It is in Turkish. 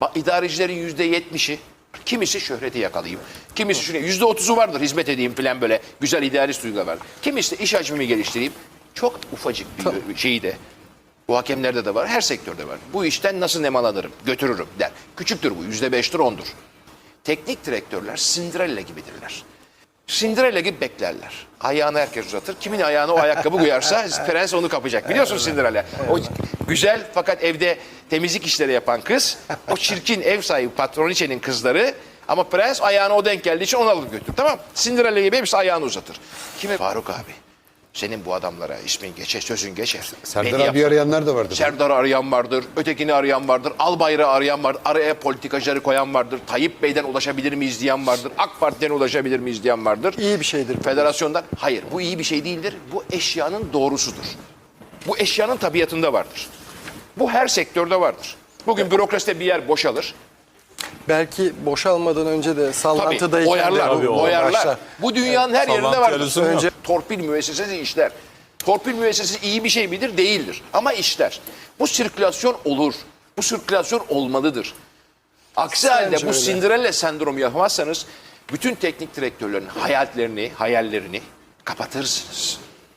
Bak, İdarecilerin yüzde yetmişi, kimisi şöhreti yakalayayım, kimisi şunu, yüzde otuzu vardır hizmet edeyim falan böyle güzel idarist duygular var. Kimisi de iş hacmimi geliştireyim. Çok ufacık bir şeyi de. Bu hakemlerde de var, her sektörde var. Bu işten nasıl nemalanırım, götürürüm der. Küçüktür bu, yüzde beştir, ondur. Teknik direktörler Cinderella gibidirler. Cinderella gibi beklerler. Ayağını herkes uzatır. Kimin ayağına o ayakkabı uyarsa prens onu kapacak. Biliyorsun Cinderella. O güzel fakat evde temizlik işleri yapan kız. O çirkin ev sahibi patroniçenin kızları. Ama prens ayağına o denk geldiği için onu alıp götürür. Tamam Cinderella gibi hepsi ayağını uzatır. Kime? Faruk abi. Senin bu adamlara ismin geçer, sözün geçer. Serdar Beni abi yap- arayanlar da vardı. Serdar'ı arayan vardır, ötekini arayan vardır, Albayrak'ı arayan vardır, araya politikacıları koyan vardır, Tayyip Bey'den ulaşabilir miyiz diyen vardır, AK Parti'den ulaşabilir miyiz diyen vardır. İyi bir şeydir. Federasyondan, hayır bu iyi bir şey değildir, bu eşyanın doğrusudur. Bu eşyanın tabiatında vardır. Bu her sektörde vardır. Bugün bürokraside bir yer boşalır. Belki boşalmadan önce de sallantıdayken oyarlar, de oyarlar. başlar. Bu dünyanın her yerinde yok. Önce torpil müessesesi işler. Torpil müessesesi iyi bir şey midir? Değildir. Ama işler. Bu sirkülasyon olur. Bu sirkülasyon olmalıdır. Aksi halde bu öyle. Cinderella sendromu yapmazsanız bütün teknik direktörlerin hayallerini, hayallerini kapatırsınız.